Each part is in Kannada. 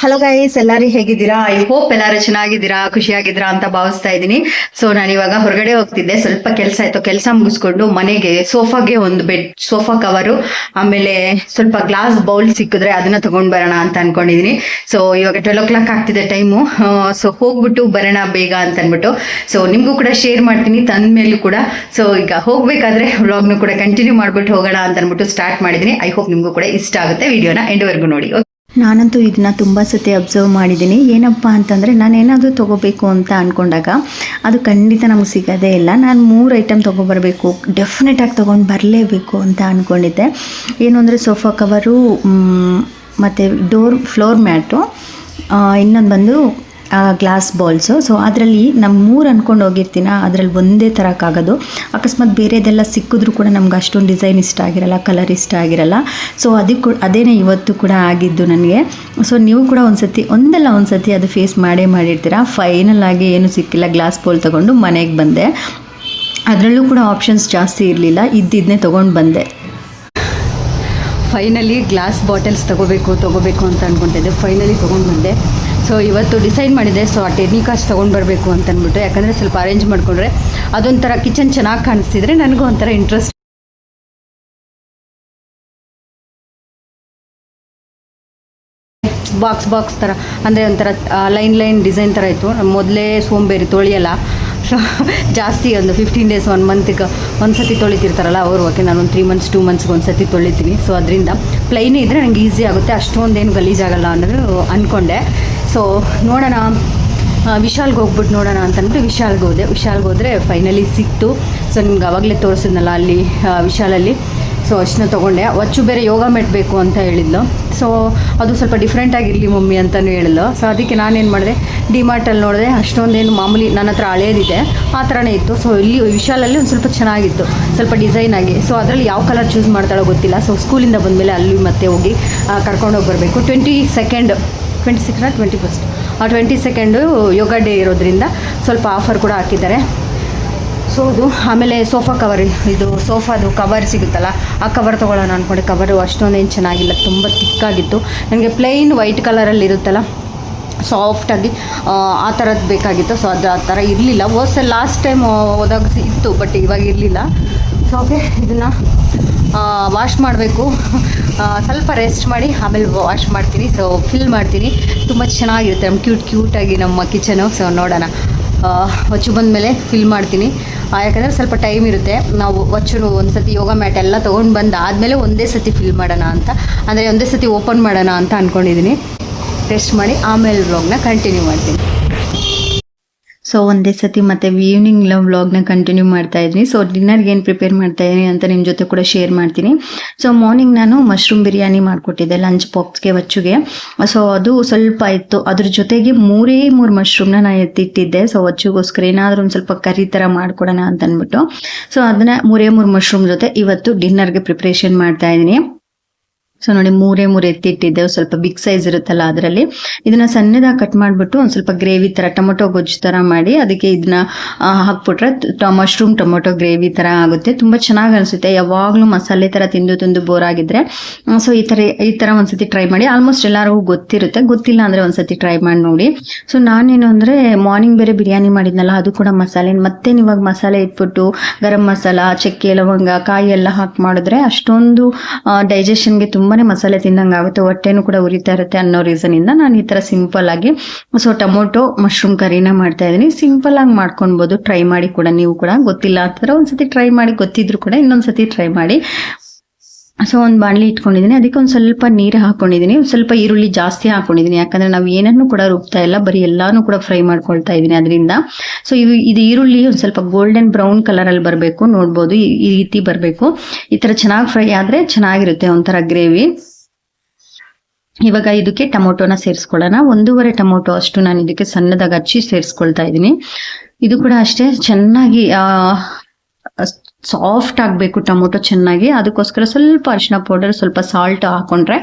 ಹಲೋ ಗೈಸ್ ಎಲ್ಲರೂ ಹೇಗಿದ್ದೀರಾ? ಐ ಹೋಪ್ ಎಲ್ಲರೂ ಚೆನ್ನಾಗಿದ್ದೀರಾ, ಖುಷಿಯಾಗಿದ್ದೀರಾ ಅಂತ ಭಾವಿಸ್ತಾ ಇದ್ದೀನಿ. ಸೊ ನಾನು ಇವಾಗ ಹೊರಗಡೆ ಹೋಗ್ತಿದ್ದೆ. ಸ್ವಲ್ಪ ಕೆಲಸ ಆಯ್ತು. ಕೆಲಸ ಮುಗಿಸ್ಕೊಂಡು ಮನೆಗೆ ಸೋಫಾಗೆ ಒಂದು ಬೆಡ್ ಸೋಫಾ ಕವರು ಆಮೇಲೆ ಸ್ವಲ್ಪ ಗ್ಲಾಸ್ ಬೌಲ್ ಸಿಕ್ಕಿದ್ರೆ ಅದನ್ನ ತಗೊಂಡ್ ಬರೋಣ ಅಂತ ಅನ್ಕೊಂಡಿದೀನಿ ಸೊ ಇವಾಗ ಟ್ವೆಲ್ ಓ ಕ್ಲಾಕ್ ಆಗ್ತಿದೆ ಟೈಮು ಸೊ ಹೋಗ್ಬಿಟ್ಟು ಬರೋಣ ಬೇಗ ಅಂತ ಅನ್ಬಿಟ್ಟು. ಸೊ ನಿಮಗೂ ಕೂಡ ಶೇರ್ ಮಾಡ್ತೀನಿ ತಂದ ಮೇಲೂ ಕೂಡ. ಸೊ ಈಗ ಹೋಗ್ಬೇಕಾದ್ರೆ ವ್ಲಾಗ್ನು ಕೂಡ ಕಂಟಿನ್ಯೂ ಮಾಡ್ಬಿಟ್ಟು ಹೋಗೋಣ ಅಂತ ಅನ್ಬಿಟ್ಟು ಸ್ಟಾರ್ಟ್ ಮಾಡಿದ್ದೀನಿ. ಐ ಹೋಪ್ ನಿಮಗೂ ಕೂಡ ಇಷ್ಟ ಆಗುತ್ತೆ. ವಿಡಿಯೋನ ಎಂಡ್ವರೆಗೂ ನೋಡಿ. ನಾನಂತೂ ಇದನ್ನ ತುಂಬ ಸತಿ ಅಬ್ಸರ್ವ್ ಮಾಡಿದ್ದೀನಿ. ಏನಪ್ಪ ಅಂತಂದರೆ ನಾನು ಏನಾದರೂ ತೊಗೋಬೇಕು ಅಂತ ಅಂದ್ಕೊಂಡಾಗ ಅದು ಖಂಡಿತ ನಮಗೆ ಸಿಗೋದೇ ಇಲ್ಲ. ನಾನು ಮೂರು ಐಟಮ್ ತೊಗೊಬರಬೇಕು. ಡೆಫಿನೆಟಾಗಿ ತೊಗೊಂಡು ಬರಲೇಬೇಕು ಅಂತ ಅಂದ್ಕೊಂಡಿದ್ದೆ ಏನು ಅಂದರೆ ಸೋಫಾ ಕವರು ಮತ್ತು ಡೋರ್ ಫ್ಲೋರ್ ಮ್ಯಾಟು ಇನ್ನೊಂದು ಬಂದು ಗ್ಲಾಸ್ ಬಾಲ್ಸು ಸೊ ಅದರಲ್ಲಿ ನಮ್ಮ ಮೂರು ಅಂದ್ಕೊಂಡು ಹೋಗಿರ್ತೀನ? ಅದರಲ್ಲಿ ಒಂದೇ ಥರಕ್ಕಾಗೋದು ಅಕಸ್ಮಾತ್ ಬೇರೆದೆಲ್ಲ ಸಿಕ್ಕಿದ್ರೂ ಕೂಡ ನಮ್ಗೆ ಅಷ್ಟೊಂದು ಡಿಸೈನ್ ಇಷ್ಟ ಆಗಿರಲ್ಲ ಕಲರ್ ಇಷ್ಟ ಆಗಿರಲ್ಲ. ಸೊ ಅದಕ್ಕೆ ಅದೇನೇ ಇವತ್ತು ಕೂಡ ಆಗಿದ್ದು ನನಗೆ. ಸೊ ನೀವು ಕೂಡ ಒಂದು ಸತಿ ಒಂದಲ್ಲ ಒಂದು ಸತಿ ಅದು ಫೇಸ್ ಮಾಡೇ ಮಾಡಿರ್ತೀರ? ಫೈನಲ್ ಆಗಿ ಏನು ಸಿಕ್ಕಿಲ್ಲ ಗ್ಲಾಸ್ ಬಾಲ್ ತೊಗೊಂಡು ಮನೆಗೆ ಬಂದೆ. ಅದರಲ್ಲೂ ಕೂಡ ಆಪ್ಷನ್ಸ್ ಜಾಸ್ತಿ ಇರಲಿಲ್ಲ ಇದ್ದಿದ್ದನ್ನೇ ತೊಗೊಂಡು ಬಂದೆ. ಫೈನಲಿ ಗ್ಲಾಸ್ ಬಾಟಲ್ಸ್ ತೊಗೋಬೇಕು ತೊಗೋಬೇಕು ಅಂತ ಅಂದ್ಕೊಂಡಿದ್ದೆ ಫೈನಲಿ ತೊಗೊಂಡು ಬಂದೆ. ಸೊ ಇವತ್ತು ಡಿಸೈಡ್ ಮಾಡಿದೆ ಸೊ ಆ ಟೆಕ್ನಿಕಾಸ್ ತೊಗೊಂಡು ಬರಬೇಕು ಅಂತ ಅಂದ್ಬಿಟ್ಟು ಯಾಕಂದರೆ ಸ್ವಲ್ಪ ಅರೇಂಜ್ ಮಾಡಿಕೊಂಡ್ರೆ ಅದೊಂಥರ ಕಿಚನ್ ಚೆನ್ನಾಗಿ ಕಾಣಿಸ್ತಿದ್ರೆ ನನಗೂ ಒಂಥರ ಇಂಟ್ರೆಸ್ಟ್ ಬಾಕ್ಸ್ ಬಾಕ್ಸ್ ಥರ ಅಂದರೆ ಒಂಥರ ಲೈನ್ ಲೈನ್ ಡಿಸೈನ್ ಥರ ಇತ್ತು. ಮೊದಲೇ ಸೋಂಬೇರಿ ತೊಳೆಯಲ್ಲ. ಸೊ ಜಾಸ್ತಿ ಒಂದು ಫಿಫ್ಟೀನ್ ಡೇಸ್ ಒನ್ ಮಂತ್ಗೆ ಒಂದು ಸತಿ ತೊಳಿತಿರ್ತಾರಲ್ಲ ಅವ್ರು. ಓಕೆ ನಾನು ಒಂದು ತ್ರೀ ಮಂತ್ಸ್ ಟೂ ಮಂತ್ಸ್ಗೆ ಒಂದು ಸತಿ ತೊಳಿತೀನಿ. ಸೊ ಅದರಿಂದ ಪ್ಲೈನೇ ಇದ್ದರೆ ನನಗೆ ಈಸಿ ಆಗುತ್ತೆ. ಅಷ್ಟೊಂದೇನು ಗಲೀಜಾಗಲ್ಲ ಅನ್ನೋದು ಅಂದ್ಕೊಂಡೆ ಸೊ ನೋಡೋಣ. ವಿಶಾಲ್ಗೆ ಹೋಗ್ಬಿಟ್ಟು ನೋಡೋಣ ಅಂತಂದ್ಬಿಟ್ಟು ವಿಶಾಲ್ಗೆ ಹೋದೆ. ವಿಶಾಲ್ಗೆ ಹೋದರೆ ಫೈನಲಿ ಸಿಕ್ತು. ಸೊ ನಿಮ್ಗೆ ಅವಾಗಲೇ ತೋರಿಸಿದ್ನಲ್ಲ ಅಲ್ಲಿ ವಿಶಾಲಲ್ಲಿ. ಸೊ ಅಷ್ಟನ್ನ ತೊಗೊಂಡೆ. ಒಚ್ಚು ಬೇರೆ ಯೋಗ ಮೆಟ್ ಬೇಕು ಅಂತ ಹೇಳಿದ್ಲು. ಸೊ ಅದು ಸ್ವಲ್ಪ ಡಿಫ್ರೆಂಟ್ ಆಗಿರಲಿ ಮಮ್ಮಿ ಅಂತಲೂ ಹೇಳಿದ್ಲು. ಸೊ ಅದಕ್ಕೆ ನಾನೇನು ಮಾಡಿದೆ? ಡಿಮಾರ್ಟಲ್ಲಿ ನೋಡಿದೆ. ಅಷ್ಟೊಂದೇನು ಮಾಮೂಲಿ ನನ್ನ ಹತ್ರ ಹಳೇದಿದೆ ಆ ಥರನೇ ಇತ್ತು. ಸೊ ಇಲ್ಲಿ ವಿಶಾಲಲ್ಲಿ ಒಂದು ಸ್ವಲ್ಪ ಚೆನ್ನಾಗಿತ್ತು. ಸ್ವಲ್ಪ ಡಿಸೈನ್ ಆಗಿ. ಸೊ ಅದರಲ್ಲಿ ಯಾವ ಕಲರ್ ಚೂಸ್ ಮಾಡ್ತಾಳೋ ಗೊತ್ತಿಲ್ಲ. ಸೊ ಸ್ಕೂಲಿಂದ ಬಂದಮೇಲೆ ಅಲ್ಲಿ ಮತ್ತೆ ಹೋಗಿ ಕರ್ಕೊಂಡೋಗಿ ಬರಬೇಕು. ಟ್ವೆಂಟಿ ಸೆಕೆಂಡ್ ಟ್ವೆಂಟಿ ಸಿಕ್ಸ್ನ ಟ್ವೆಂಟಿ ಫಸ್ಟ್ ಆ ಟ್ವೆಂಟಿ ಸೆಕೆಂಡು ಯೋಗ ಡೇ ಇರೋದ್ರಿಂದ ಸ್ವಲ್ಪ ಆಫರ್ ಕೂಡ ಹಾಕಿದ್ದಾರೆ. ಸೊ ಅದು ಆಮೇಲೆ ಸೋಫಾ ಕವರ್ ಇದು ಸೋಫಾದು ಕವರ್ ಸಿಗುತ್ತಲ್ಲ, ಆ ಕವರ್ ತೊಗೊಳ್ಳೋಣ ಅಂದ್ಕೊಂಡೆ ಕವರು ಅಷ್ಟೊಂದೇನು ಚೆನ್ನಾಗಿಲ್ಲ, ತುಂಬ ತಿಕ್ಕಾಗಿತ್ತು. ನನಗೆ ಪ್ಲೈನ್ ವೈಟ್ ಕಲರಲ್ಲಿ ಇರುತ್ತಲ್ಲ ಸಾಫ್ಟಾಗಿ ಆ ಥರದ್ದು ಬೇಕಾಗಿತ್ತು. ಸೊ ಅದು ಆ ಥರ ಇರಲಿಲ್ಲ. ಹೋದ ಲಾಸ್ಟ್ ಟೈಮ್ ಹೋದಾಗ ಇತ್ತು ಬಟ್ ಇವಾಗ ಇರಲಿಲ್ಲ. ಸೊ ಓಕೆ ಇದನ್ನು ವಾಶ್ ಮಾಡಬೇಕು. ಸ್ವಲ್ಪ ರೆಸ್ಟ್ ಮಾಡಿ ಆಮೇಲೆ ವಾಶ್ ಮಾಡ್ತೀನಿ. ಸೊ ಫಿಲ್ ಮಾಡ್ತೀನಿ. ತುಂಬ ಚೆನ್ನಾಗಿರುತ್ತೆ. ನಮ್ಮ ಕ್ಯೂಟ್ ಕ್ಯೂಟಾಗಿ ನಮ್ಮ ಕಿಚನು ಸೊ ನೋಡೋಣ. ಆ, ಹೊಚ್ಚು ಬಂದಮೇಲೆ ಫಿಲ್ ಮಾಡ್ತೀನಿ. ಯಾಕಂದರೆ ಸ್ವಲ್ಪ ಟೈಮ್ ಇರುತ್ತೆ. ನಾವು ಹೊಚ್ಚು ಒಂದು ಸತಿ ಯೋಗ ಮ್ಯಾಟ್ ಎಲ್ಲ ತೊಗೊಂಡು ಬಂದು ಆದಮೇಲೆ ಒಂದೇ ಸತಿ ಫಿಲ್ ಮಾಡೋಣ ಅಂತ. ಅಂದರೆ ಒಂದೇ ಸತಿ ಓಪನ್ ಮಾಡೋಣ ಅಂತ ಅಂದ್ಕೊಂಡಿದ್ದೀನಿ ರೆಸ್ಟ್ ಮಾಡಿ ಆಮೇಲೆ ವ್ಲಾಗ್ನ ಕಂಟಿನ್ಯೂ ಮಾಡ್ತೀನಿ. ಸೊ ಒಂದೇ ಸತಿ ಮತ್ತೆ ಈವ್ನಿಂಗ್ ವ್ಲಾಗ್ನ ಕಂಟಿನ್ಯೂ ಮಾಡ್ತಾ ಇದ್ದೀನಿ. ಸೊ ಡಿನ್ನರ್ಗೆ ಏನು ಪ್ರಿಪೇರ್ ಮಾಡ್ತಾ ಇದ್ದೀನಿ ಅಂತ ನಿಮ್ಮ ಜೊತೆ ಕೂಡ ಶೇರ್ ಮಾಡ್ತೀನಿ. ಸೊ ಮಾರ್ನಿಂಗ್ ನಾನು ಮಶ್ರೂಮ್ ಬಿರಿಯಾನಿ ಮಾಡಿಕೊಟ್ಟಿದ್ದೆ ಲಂಚ್ ಬಾಕ್ಸ್ಗೆ ವಚ್ಚುಗೆ. ಸೊ ಅದು ಸ್ವಲ್ಪ ಇತ್ತು ಅದ್ರ ಜೊತೆಗೆ ಮೂರೇ ಮೂರು ಮಶ್ರೂಮ್ನ ನಾನು ಎತ್ತಿಟ್ಟಿದ್ದೆ. ಸೊ ಒಚ್ಚುಗೋಸ್ಕರ ಏನಾದರೂ ಒಂದು ಸ್ವಲ್ಪ ಕರಿ ಥರ ಮಾಡಿಕೊಡೋಣ ಅಂತ ಅಂದ್ಬಿಟ್ಟು ಸೊ ಅದನ್ನ ಮೂರೇ ಮೂರು ಮಶ್ರೂಮ್ ಜೊತೆ ಇವತ್ತು ಡಿನ್ನರ್ಗೆ ಪ್ರಿಪ್ರೇಷನ್ ಮಾಡ್ತಾ ಇದ್ದೀನಿ. ಸೊ ನೋಡಿ, ಮೂರೇ ಮೂರು ಎತ್ತಿಟ್ಟಿದ್ದೆ ಸ್ವಲ್ಪ ಬಿಗ್ ಸೈಜ್ ಇರುತ್ತಲ್ಲ ಅದರಲ್ಲಿ. ಇದನ್ನ ಸಣ್ಣದಾಗಿ ಕಟ್ ಮಾಡಿಬಿಟ್ಟು ಒಂದು ಸ್ವಲ್ಪ ಗ್ರೇವಿ ತರ, ಟೊಮೊಟೊ ಗೊಜ್ಜು ತರ ಮಾಡಿ ಅದಕ್ಕೆ ಇದನ್ನ ಹಾಕ್ಬಿಟ್ರೆ ಮಶ್ರೂಮ್ ಟೊಮೊಟೊ ಗ್ರೇವಿ ತರ ಆಗುತ್ತೆ. ತುಂಬಾ ಚೆನ್ನಾಗಿ ಅನಿಸುತ್ತೆ. ಯಾವಾಗಲೂ ಮಸಾಲೆ ತರ ತಿಂದು ತಿಂದು ಬೋರ್ ಆಗಿದ್ರೆ. ಸೊ ಈ ತರ ಈ ತರ ಒಂದ್ಸತಿ ಟ್ರೈ ಮಾಡಿ. ಆಲ್ಮೋಸ್ಟ್ ಎಲ್ಲರಿಗೂ ಗೊತ್ತಿರುತ್ತೆ. ಗೊತ್ತಿಲ್ಲ ಅಂದ್ರೆ ಒಂದ್ಸತಿ ಟ್ರೈ ಮಾಡಿ ನೋಡಿ. ಸೊ ನಾನೇನು ಅಂದ್ರೆ ಮಾರ್ನಿಂಗ್ ಬೇರೆ ಬಿರಿಯಾನಿ ಮಾಡಿದ್ನಲ್ಲ, ಅದು ಕೂಡ ಮಸಾಲೆ. ಮತ್ತೆ ಇವಾಗ ಮಸಾಲೆ ಇಟ್ಬಿಟ್ಟು ಗರಂ ಮಸಾಲ, ಚಕ್ಕೆ, ಲವಂಗ, ಕಾಯಿ ಎಲ್ಲ ಹಾಕಿ ಮಾಡಿದ್ರೆ ಅಷ್ಟೊಂದು ಡೈಜೆಷನ್ಗೆ ತುಂಬಾನೇ ಮಸಾಲೆ ತಿಂದಂಗೆ ಆಗುತ್ತೆ, ಹೊಟ್ಟೆನೂ ಕೂಡ ಉರಿತಾ ಇರುತ್ತೆ ಅನ್ನೋ ರೀಸನ್ ಇಂದ ನಾನು ಈ ತರ ಸಿಂಪಲ್ ಆಗಿ ಸೊ ಟೊಮೊಟೊ ಮಶ್ರೂಮ್ ಕರಿನ ಮಾಡ್ತಾ ಇದ್ದೀನಿ. ಸಿಂಪಲ್ ಆಗಿ ಮಾಡ್ಕೊಳ್ಬೋದು ಟ್ರೈ ಮಾಡಿ ಕೂಡ ನೀವು ಕೂಡ ಗೊತ್ತಿಲ್ಲ. ಆ ಥರ ಒಂದ್ಸತಿ ಟ್ರೈ ಮಾಡಿ, ಗೊತ್ತಿದ್ರು ಕೂಡ ಇನ್ನೊಂದ್ಸತಿ ಟ್ರೈ ಮಾಡಿ. ಸೊ ಒಂದು ಬಾಣಲಿ ಇಟ್ಕೊಂಡಿದ್ದೀನಿ ಅದಕ್ಕೆ ಒಂದು ಸ್ವಲ್ಪ ನೀರು ಹಾಕೊಂಡಿದ್ದೀನಿ ಒಂದ್ ಸ್ವಲ್ಪ ಈರುಳ್ಳಿ ಜಾಸ್ತಿ ಹಾಕೊಂಡಿದ್ದೀನಿ ಯಾಕಂದರೆ ನಾವು ಏನನ್ನು ಕೂಡ ರುಬ್ತಾ ಇಲ್ಲ. ಬರೀ ಎಲ್ಲಾನು ಕೂಡ ಫ್ರೈ ಮಾಡ್ಕೊಳ್ತಾ ಇದ್ದೀನಿ ಅದರಿಂದ. ಸೊ ಇದು ಇದು ಈರುಳ್ಳಿ ಒಂದು ಸ್ವಲ್ಪ ಗೋಲ್ಡನ್ ಬ್ರೌನ್ ಕಲರಲ್ಲಿ ಬರಬೇಕು. ನೋಡ್ಬೋದು. ಈ ರೀತಿ ಬರಬೇಕು. ಈ ಥರ ಚೆನ್ನಾಗಿ ಫ್ರೈ ಆದರೆ ಚೆನ್ನಾಗಿರುತ್ತೆ. ಒಂಥರ ಗ್ರೇವಿ. ಇವಾಗ ಇದಕ್ಕೆ ಟೊಮೊಟೊನ ಸೇರಿಸ್ಕೊಳ್ಳೋಣ. ಒಂದೂವರೆ ಟೊಮೊಟೊ ಅಷ್ಟು ನಾನು ಇದಕ್ಕೆ ಸಣ್ಣದಾಗಿ ಹಚ್ಚಿ ಸೇರಿಸ್ಕೊಳ್ತಾ ಇದ್ದೀನಿ ಇದು ಕೂಡ ಅಷ್ಟೇ ಚೆನ್ನಾಗಿ ಸಾಫ್ಟ್ ಆಗಬೇಕು ಟೊಮೊಟೊ ಚೆನ್ನಾಗಿ. ಅದಕ್ಕೋಸ್ಕರ ಸ್ವಲ್ಪ ಅರಿಶಿನ ಪೌಡರ್, ಸ್ವಲ್ಪ ಸಾಲ್ಟ್ ಹಾಕೊಂಡ್ರೆ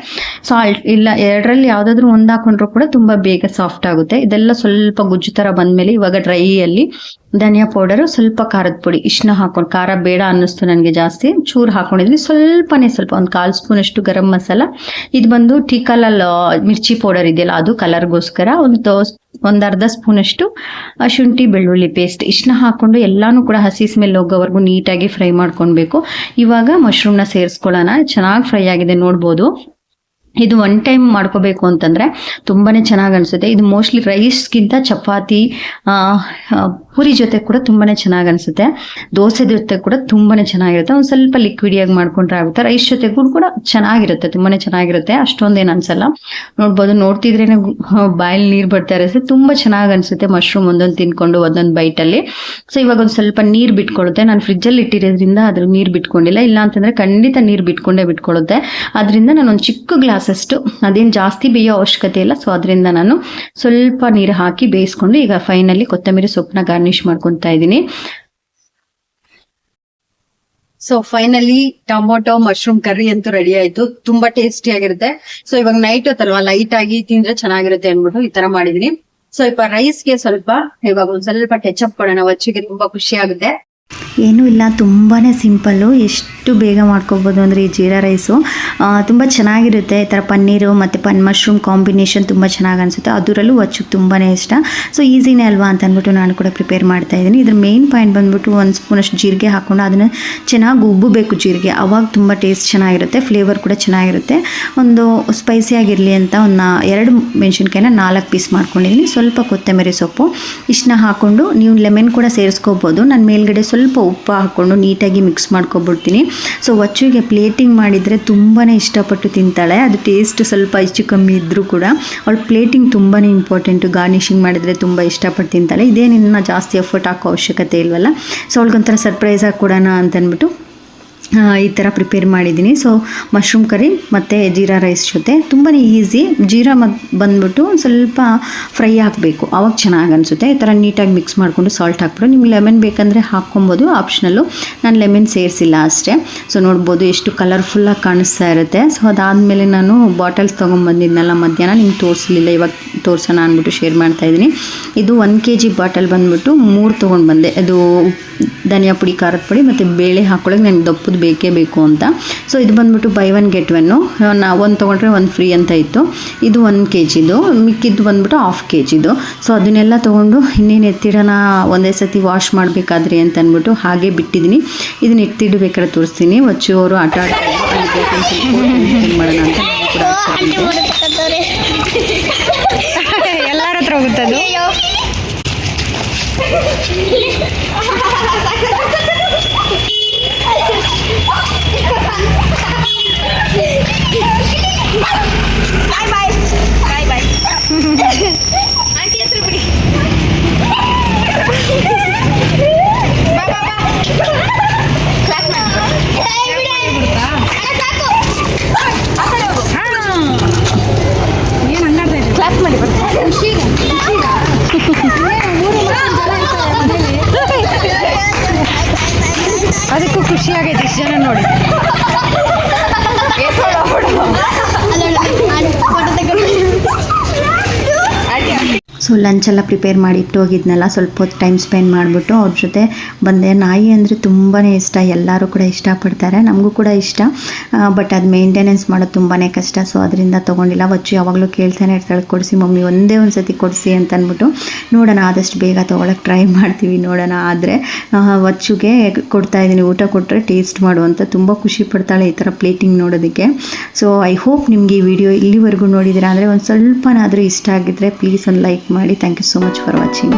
ಸಾಲ್ಟ್ ಇಲ್ಲ, ಎರಡರಲ್ಲಿ ಯಾವುದಾದ್ರೂ ಒಂದು ಹಾಕೊಂಡ್ರೂ ಕೂಡ ತುಂಬ ಬೇಗ ಸಾಫ್ಟ್ ಆಗುತ್ತೆ. ಇದೆಲ್ಲ ಸ್ವಲ್ಪ ಗುಜ್ಜು ಥರ ಬಂದಮೇಲೆ ಇವಾಗ ಡ್ರೈಯಲ್ಲಿ ಧನಿಯಾ ಪೌಡರು, ಸ್ವಲ್ಪ ಖಾರದ ಪುಡಿ ಇಷ್ಟನ್ನ ಹಾಕೊಂಡು, ಖಾರ ಬೇಡ ಅನ್ನಿಸ್ತು ನನಗೆ ಜಾಸ್ತಿ, ಚೂರು ಹಾಕೊಂಡಿದ್ವಿ. ಸ್ವಲ್ಪನೇ ಸ್ವಲ್ಪ ಒಂದು ಕಾಲು ಸ್ಪೂನ್ ಅಷ್ಟು ಗರಂ ಮಸಾಲ. ಇದು ಬಂದು ಟೀ ಕಲರ್ ಮಿರ್ಚಿ ಪೌಡರ್ ಇದೆಯಲ್ಲ, ಅದು ಕಲರ್ಗೋಸ್ಕರ ಒಂದು ಒಂದು ಅರ್ಧ ಸ್ಪೂನ್ ಅಷ್ಟು ಶುಂಠಿ, ಬೆಳ್ಳುಳ್ಳಿ ಪೇಸ್ಟ್ ಇಷ್ಟನ್ನ ಹಾಕೊಂಡು ಎಲ್ಲಾನು ಕೂಡ ಹಸಿ ಸ್ಮೆಲ್ ಹೋಗೋವರೆಗೂ ನೀಟಾಗಿ ಫ್ರೈ ಮಾಡ್ಕೊಳ್ಬೇಕು ಇವಾಗ ಮಶ್ರೂಮ್ನ ಸೇರಿಸ್ಕೊಳ್ಳೋಣ. ಚೆನ್ನಾಗಿ ಫ್ರೈ ಆಗಿದೆ ನೋಡ್ಬೋದು. ಇದು ಒನ್ ಟೈಮ್ ಮಾಡ್ಕೋಬೇಕು ಅಂತಂದ್ರೆ ತುಂಬಾನೇ ಚೆನ್ನಾಗಿ ಅನ್ಸುತ್ತೆ. ಇದು ಮೋಸ್ಟ್ಲಿ ರೈಸ್ಗಿಂತ ಚಪಾತಿ ಪೂರಿ ಜೊತೆ ಕೂಡ ತುಂಬಾನೇ ಚೆನ್ನಾಗಿ ಅನ್ಸುತ್ತೆ. ದೋಸೆ ಜೊತೆ ಕೂಡ ತುಂಬಾನೇ ಚೆನ್ನಾಗಿರುತ್ತೆ. ಒಂದು ಸ್ವಲ್ಪ ಲಿಕ್ವಿಡಿಯಾಗಿ ಮಾಡ್ಕೊಂಡ್ರೆ ಆಗುತ್ತೆ. ರೈಸ್ ಜೊತೆಗೂ ಕೂಡ ಚೆನ್ನಾಗಿರುತ್ತೆ. ತುಂಬಾನೇ ಚೆನ್ನಾಗಿರುತ್ತೆ. ಅಷ್ಟೊಂದೇನು ಅನ್ಸಲ್ಲ. ನೋಡ್ಬೋದು, ನೋಡ್ತಿದ್ರೇನೆ ಬಾಯಲ್ಲಿ ನೀರು ಬರ್ತಾ ಇರುತ್ತೆ. ತುಂಬಾ ಚೆನ್ನಾಗಿ ಅನ್ಸುತ್ತೆ ಮಶ್ರೂಮ್ ಒಂದೊಂದು ತಿನ್ಕೊಂಡು ಒಂದೊಂದು ಬೈಟಲ್ಲಿ ಸೊ ಇವಾಗ ಒಂದು ಸ್ವಲ್ಪ ನೀರು ಬಿಟ್ಕೊಳ್ಳುತ್ತೆ. ನಾನು ಫ್ರಿಜ್ಜಲ್ಲಿ ಇಟ್ಟಿರೋದ್ರಿಂದ ಅದ್ರ ನೀರು ಬಿಟ್ಕೊಂಡಿಲ್ಲ. ಇಲ್ಲ ಅಂತಂದ್ರೆ ಖಂಡಿತ ನೀರು ಬಿಟ್ಕೊಂಡೇ ಬಿಟ್ಕೊಳ್ಳುತ್ತೆ. ಅದರಿಂದ ನಾನು ಒಂದು ಚಿಕ್ಕ ಗ್ಲಾಸ್ ಅಷ್ಟು ಅದೇನು ಜಾಸ್ತಿ ಬೇಯೋ ಅವಶ್ಯಕತೆ ಇಲ್ಲ. ಸೊ ಅದರಿಂದ ನಾನು ಸ್ವಲ್ಪ ನೀರು ಹಾಕಿ ಬೇಯಿಸ್ಕೊಂಡು ಈಗ ಫೈನಲಿ ಕೊತ್ತಂಬರಿ ಸೊಪ್ಪನ್ನ ಗಾರ್ನಿಶ್ ಮಾಡ್ಕೊತಾ ಇದ್ದೀನಿ. So finally tomato mushroom curry ಅಂತೂ ರೆಡಿ ಆಯ್ತು. ತುಂಬಾ ಟೇಸ್ಟಿ ಆಗಿರುತ್ತೆ. ಸೊ ಇವಾಗ ನೈಟ್ ಹೊತ್ತಲ್ವಾ? ಲೈಟ್ ಆಗಿ ತಿಂದ್ರೆ ಚೆನ್ನಾಗಿರುತ್ತೆ ಅನ್ಬಿಟ್ಟು ಈ ತರ ಮಾಡಿದೀನಿ ಸೊ ಇವಾಗ ರೈಸ್ಗೆ ಸ್ವಲ್ಪ ಇವಾಗ ಒಂದ್ ಸ್ವಲ್ಪ ಟಚ್ ಕೊಡೋಣ. ವಚ್ಚಿಗೆ ತುಂಬಾ ಖುಷಿ ಆಗುತ್ತೆ. ಏನೂ ಇಲ್ಲ ತುಂಬಾ ಸಿಂಪಲ್ಲು. ಎಷ್ಟು ಬೇಗ ಮಾಡ್ಕೋಬೋದು ಅಂದರೆ ಈ ಜೀರಾ ರೈಸು. ತುಂಬ ಚೆನ್ನಾಗಿರುತ್ತೆ. ಈ ಥರ ಪನ್ನೀರು ಮತ್ತು ಪನ್ ಮಶ್ರೂಮ್ ಕಾಂಬಿನೇಷನ್ ತುಂಬ ಚೆನ್ನಾಗಿ ಅನಿಸುತ್ತೆ. ಅದರಲ್ಲೂ ಒಚ್ಚಕ್ಕೆ ತುಂಬಾ ಇಷ್ಟ. ಸೊ ಈಸಿನೇ ಅಲ್ವಾ ಅಂತ ಅಂದ್ಬಿಟ್ಟು ನಾನು ಕೂಡ ಪ್ರಿಪೇರ್ ಮಾಡ್ತಾ ಇದ್ದೀನಿ. ಇದ್ರ ಮೇನ್ ಪಾಯಿಂಟ್ ಬಂದ್ಬಿಟ್ಟು ಒಂದು ಸ್ಪೂನಷ್ಟು ಜೀರಿಗೆ ಹಾಕ್ಕೊಂಡು ಅದನ್ನು ಚೆನ್ನಾಗಿ ಉಬ್ಬಬೇಕು ಜೀರಿಗೆ. ಅವಾಗ ತುಂಬ ಟೇಸ್ಟ್ ಚೆನ್ನಾಗಿರುತ್ತೆ, ಫ್ಲೇವರ್ ಕೂಡ ಚೆನ್ನಾಗಿರುತ್ತೆ. ಒಂದು ಸ್ಪೈಸಿಯಾಗಿರಲಿ ಅಂತ ಒಂದು ಎರಡು ಮೆಣಸಿನ್ಕಾಯಿನ ನಾಲ್ಕು ಪೀಸ್ ಮಾಡ್ಕೊಂಡಿದ್ದೀನಿ. ಸ್ವಲ್ಪ ಕೊತ್ತಂಬರಿ ಸೊಪ್ಪು. ಇಷ್ಟನ್ನ ಹಾಕ್ಕೊಂಡು ನೀವು ಲೆಮನ್ ಕೂಡ ಸೇರಿಸ್ಕೋಬೋದು. ನಾನು ಮೇಲ್ಗಡೆ ಸ್ವಲ್ಪ ಉಪ್ಪು ಹಾಕ್ಕೊಂಡು ನೀಟಾಗಿ ಮಿಕ್ಸ್ ಮಾಡ್ಕೊಬಿಡ್ತೀನಿ. ಸೊ ಒಚ್ಚುಗೆ ಪ್ಲೇಟಿಂಗ್ ಮಾಡಿದರೆ ತುಂಬಾ ಇಷ್ಟಪಟ್ಟು ತಿಂತಾಳೆ. ಅದು ಟೇಸ್ಟ್ ಸ್ವಲ್ಪ ಹೆಚ್ಚು ಕಮ್ಮಿ ಇದ್ದರೂ ಕೂಡ ಅವಳು ಪ್ಲೇಟಿಂಗ್ ತುಂಬಾ ಇಂಪಾರ್ಟೆಂಟು ಗಾರ್ನಿಷಿಂಗ್ ಮಾಡಿದರೆ ತುಂಬ ಇಷ್ಟಪಟ್ಟು ತಿಂತಾಳೆ. ಇದೇನಿನ್ನ ಜಾಸ್ತಿ ಎಫರ್ಟ್ ಹಾಕೋ ಅವಶ್ಯಕತೆ ಇಲ್ವಲ್ಲ? ಸೊ ಅವಳಿಗೊಂಥರ ಸರ್ಪ್ರೈಸಾಗಿ ಕೊಡೋಣ ಅಂತ ಅಂದ್ಬಿಟ್ಟು ಆ, ಈ ಥರ ಪ್ರಿಪೇರ್ ಮಾಡಿದ್ದೀನಿ. ಸೊ ಮಶ್ರೂಮ್ ಕರಿ ಮತ್ತು ಜೀರಾ ರೈಸ್ ಜೊತೆ. ತುಂಬಾ ಈಸಿ ಜೀರಾ ಮತ್ತು ಬಂದ್ಬಿಟ್ಟು ಸ್ವಲ್ಪ ಫ್ರೈ ಆಗಬೇಕು ಅವಾಗ ಚೆನ್ನಾಗಿ ಅನಿಸುತ್ತೆ. ಈ ಥರ ನೀಟಾಗಿ ಮಿಕ್ಸ್ ಮಾಡಿಕೊಂಡು ಸಾಲ್ಟ್ ಹಾಕ್ಬಿಟ್ಟು ನಿಮ್ಗೆ ಲೆಮನ್ ಬೇಕಂದರೆ ಹಾಕ್ಕೊಬೋದು. ಆಪ್ಷನಲ್ಲು ನಾನು ಲೆಮನ್ ಸೇರಿಸಿಲ್ಲ ಅಷ್ಟೇ. ಸೊ ನೋಡ್ಬೋದು ಎಷ್ಟು ಕಲರ್ಫುಲ್ಲಾಗಿ ಕಾಣಿಸ್ತಾ ಇರುತ್ತೆ. ಸೊ ಅದಾದಮೇಲೆ ನಾನು ಬಾಟಲ್ಸ್ ತೊಗೊಂಬಂದಿದ್ನಲ್ಲ ಮಧ್ಯಾಹ್ನ. ನಿಮ್ಗೆ ತೋರಿಸಲಿಲ್ಲ. ಇವಾಗ ತೋರಿಸೋಣ ಅಂದ್ಬಿಟ್ಟು ಶೇರ್ ಮಾಡ್ತಾ ಇದ್ದೀನಿ. ಇದು ಒನ್ ಕೆ ಜಿ ಬಾಟಲ್ ಬಂದ್ಬಿಟ್ಟು ಮೂರು ತೊಗೊಂಡು ಬಂದೆ. ಅದು ಧನಿಯಾ ಪುಡಿ, ಖಾರದ ಪುಡಿ ಮತ್ತು ಬೇಳೆ ಹಾಕೊಳ್ಳೋಕೆ ನನಗೆ ದಪ್ಪದು ಬೇಕೇ ಬೇಕು ಅಂತ. ಸೊ ಇದು ಬಂದ್ಬಿಟ್ಟು ಬೈ ಒನ್ ಗೆಟ್ ಒನ್ನು ನಾ ಒಂದು ತೊಗೊಂಡ್ರೆ ಒಂದು ಫ್ರೀ ಅಂತ ಇತ್ತು. ಇದು ಒನ್ ಕೆ ಜಿದು ಮಿಕ್ಕಿದ್ದು ಬಂದ್ಬಿಟ್ಟು ಹಾಫ್ ಕೆ ಜಿದು ಸೊ ಅದನ್ನೆಲ್ಲ ತೊಗೊಂಡು ಇನ್ನೇನು ಎತ್ತಿಡೋಣ? ಒಂದೇ ಸತಿ ವಾಶ್ ಮಾಡಬೇಕಾದ್ರೆ ಅಂತ ಅಂದ್ಬಿಟ್ಟು ಹಾಗೆ ಬಿಟ್ಟಿದ್ದೀನಿ. ಇದನ್ನ ಎತ್ತಿಡಬೇಕಾದ್ರೆ ತೋರಿಸ್ತೀನಿ. ಒಚ್ಚುವರು ಅವರು ಆಟ ಮಾಡೋಣ ಅಂತ ಆಟ ಹತ್ರ ಹೋಗುತ್ತದು? ಅದಕ್ಕೂ ಖುಷಿ ಆಗೈತೆ ಇಷ್ಟು ಜನ ನೋಡಿ. ಸೊ ಲಂಚೆಲ್ಲ ಪ್ರಿಪೇರ್ ಮಾಡಿ ಇಟ್ಟು ಹೋಗಿದ್ನಲ್ಲ, ಸ್ವಲ್ಪ ಹೊತ್ತು ಟೈಮ್ ಸ್ಪೆಂಡ್ ಮಾಡಿಬಿಟ್ಟು ಅವ್ರ ಜೊತೆ ಬಂದೆ. ನಾಯಿ ಅಂದರೆ ತುಂಬಾ ಇಷ್ಟ, ಎಲ್ಲರೂ ಕೂಡ ಇಷ್ಟಪಡ್ತಾರೆ, ನಮಗೂ ಕೂಡ ಇಷ್ಟ. ಬಟ್ ಅದು ಮೇಂಟೆನೆನ್ಸ್ ಮಾಡೋದು ತುಂಬಾ ಕಷ್ಟ. ಸೊ ಅದರಿಂದ ತೊಗೊಂಡಿಲ್ಲ. ವಚ್ಚು ಯಾವಾಗಲೂ ಕೇಳ್ತಾನೆ ಇರ್ತಾಳೆ, ಕೊಡಿಸಿ ಮಮ್ಮಿ, ಒಂದೇ ಒಂದು ಸತಿ ಕೊಡಿಸಿ ಅಂತ ಅಂದ್ಬಿಟ್ಟು ನೋಡೋಣ, ಆದಷ್ಟು ಬೇಗ ತೊಗೊಳಕ್ಕೆ ಟ್ರೈ ಮಾಡ್ತೀವಿ ನೋಡೋಣ. ಆದರೆ ವಚ್ಚುಗೆ ಕೊಡ್ತಾ ಇದ್ದೀನಿ, ಊಟ ಕೊಟ್ಟರೆ ಟೇಸ್ಟ್ ಮಾಡು ಅಂತ ತುಂಬ ಖುಷಿ ಪಡ್ತಾಳೆ ಈ ಥರ ಪ್ಲೇಟಿಂಗ್ ನೋಡೋದಕ್ಕೆ. ಸೊ ಐ ಹೋಪ್ ನಿಮಗೆ ಈ ವಿಡಿಯೋ ಇಲ್ಲಿವರೆಗೂ ನೋಡಿದ್ದೀರಾ. ಅಂದರೆ ಒಂದು ಸ್ವಲ್ಪನಾದರೂ ಇಷ್ಟ ಆಗಿದ್ದರೆ ಪ್ಲೀಸ್ ಒಂದು ಲೈಕ್ ಮಾಡಿ. Thank you so much for watching